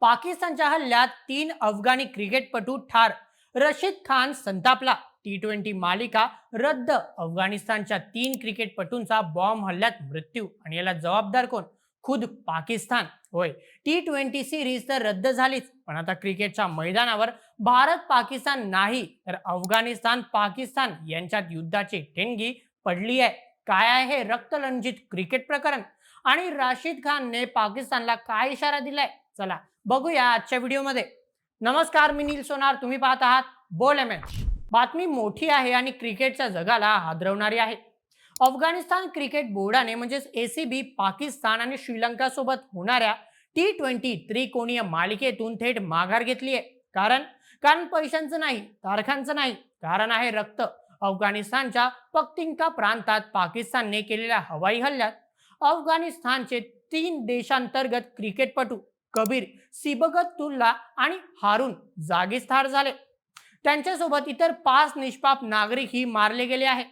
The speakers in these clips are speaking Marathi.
पाकिस्तानच्या हल्ल्यात तीन अफगाणी क्रिकेटपटू ठार. रशीद खान संतापला. टी ट्वेंटी मालिका रद्द. अफगाणिस्तानच्या तीन क्रिकेटपटूंचा बॉम्ब हल्ल्यात मृत्यू. आणि याला जबाबदार कोण? खुद पाकिस्तान. होय टी ट्वेंटी सिरीज तर रद्द झालीच. पण आता क्रिकेटच्या मैदानावर भारत पाकिस्तान नाही तर अफगाणिस्तान पाकिस्तान यांच्यात युद्धाची ठेंगी पडली आहे. काय आहे हे रक्तरंजित क्रिकेट प्रकरण? आणि राशिद खानने पाकिस्तानला काय इशारा दिलाय? चला बघूया आजच्या व्हिडिओमध्ये. नमस्कार मी नील सोनार. तुम्ही पाहत आहात बोल एम बातमी मोठी आहे आणि क्रिकेटच्या जगाला हादरवणारी आहे. अफगाणिस्तान क्रिकेट बोर्डाने म्हणजेच एसीबी पाकिस्तान आणि श्रीलंका सोबत होणाऱ्या टी ट्वेंटी त्रिकोणीय मालिकेतून थेट माघार घेतली आहे. कारण कारण पैशांचं नाही तारखांचं नाही. कारण आहे रक्त. अफगाणिस्तानच्या पक्तिंका प्रांतात पाकिस्तानने केलेल्या हवाई हल्ल्यात अफगाणिस्तानचे तीन देशांतर्गत क्रिकेटपटू कबीर सिबगत तुल्ला आणि हारून जागीच ठार झाले. त्यांच्यासोबत इतर पाच निष्पाप नागरिक ही मारले गेले आहेत.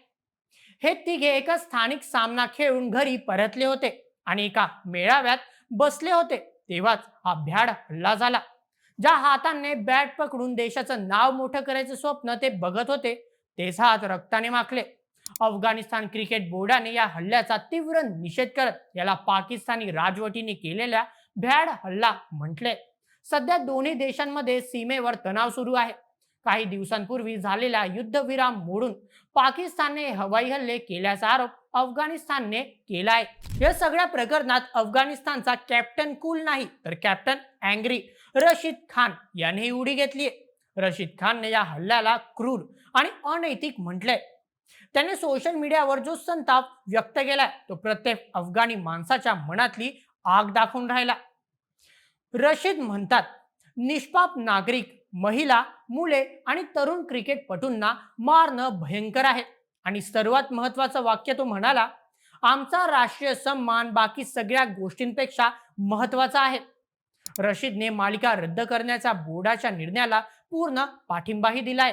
हे तिघे एका स्थानिक सामना खेळून घरी परतले होते आणि एका मेळाव्यात बसले होते. तेव्हाच हा भ्याड हल्ला झाला. ज्या हातांनी बॅट पकडून देशाचं नाव मोठं करायचं स्वप्न ते बघत होते तेच हात रक्ताने माखले. अफगाणिस्तान क्रिकेट बोर्डाने या हल्ल्याचा तीव्र निषेध करत याला पाकिस्तानी राजवटीने केलेल्या भ्याड हल्ला म्हटले सध्या दोन्ही देशांमध्ये सीमेवर तणाव सुरू आहे. काही दिवसांपूर्वी झालेला युद्धविराम मोडून पाकिस्तानने हवाई हल्ले केल्याचा आरोप अफगाणिस्तानने केलाय या सगळ्या प्रकरणात अफगाणिस्तानचा कॅप्टन कूल नाही तर कॅप्टन अँग्री रशीद खान यांनीही उडी घेतलीय रशीद खानने या हल्ल्याला क्रूर आणि अनैतिक म्हटलंय. त्याने सोशल मीडियावर जो संताप व्यक्त केलाय तो प्रत्येक अफगाणी माणसाच्या मनातली आग दाखवून राहिला. रशीद म्हणतात. निष्पाप नागरिक महिला मुले आणि तरुण क्रिकेटपटूंना मारणं भयंकर आहे. आणि सर्वात महत्वाचं वाक्य तो म्हणाला आमचा राष्ट्रीय सन्मान बाकी सगळ्या गोष्टींपेक्षा महत्त्वाचा आहे. रशीदने मालिका रद्द करण्याच्या बोर्डाच्या निर्णयाला पूर्ण पाठिंबाही दिलाय.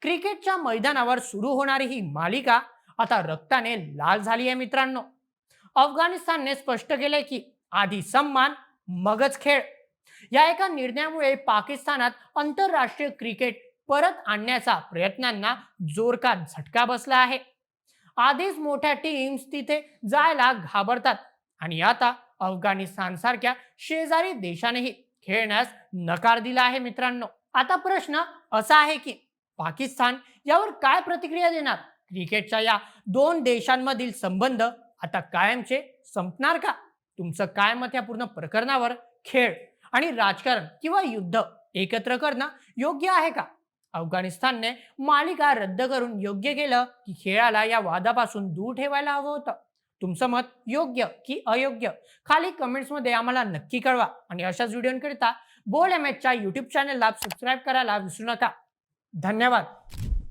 क्रिकेटच्या मैदानावर सुरू होणारी ही मालिका आता रक्ताने लाल झाली आहे मित्रांनो. अफगाणिस्तानने स्पष्ट केलंय की आधी सन्मान मगच खेळ. या एका निर्णयामुळे पाकिस्तानात आंतरराष्ट्रीय क्रिकेट परत आणण्याचा प्रयत्नांना जोरदार झटका बसला आहे. आधीच मोठ्या टीम्स तिथे जायला घाबरतात आणि आता अफगाणिस्तान सारख्या शेजारी देशानेही खेळण्यास नकार दिला आहे मित्रांनो. आता प्रश्न असा आहे की पाकिस्तान यावर काय प्रतिक्रिया देणार? क्रिकेटच्या या दोन देशांमधील संबंध आता कायमचे संपणार का? तुमचं काय मत या पूर्ण प्रकरणावर? खेळ आणि राजकारण किंवा युद्ध एकत्र करणं योग्य आहे का? अफगाणिस्तानने मालिका रद्द करून योग्य केलं की खेळाला या वादापासून दूर ठेवायला हवं होतं? तुमचं मत योग्य की अयोग्य? खाली कमेंट्समध्ये आम्हाला नक्की कळवा आणि अशाच व्हिडिओंकरिता बोल एम एचच्या युट्यूब चॅनलला सबस्क्राईब करायला विसरू नका. धन्यवाद.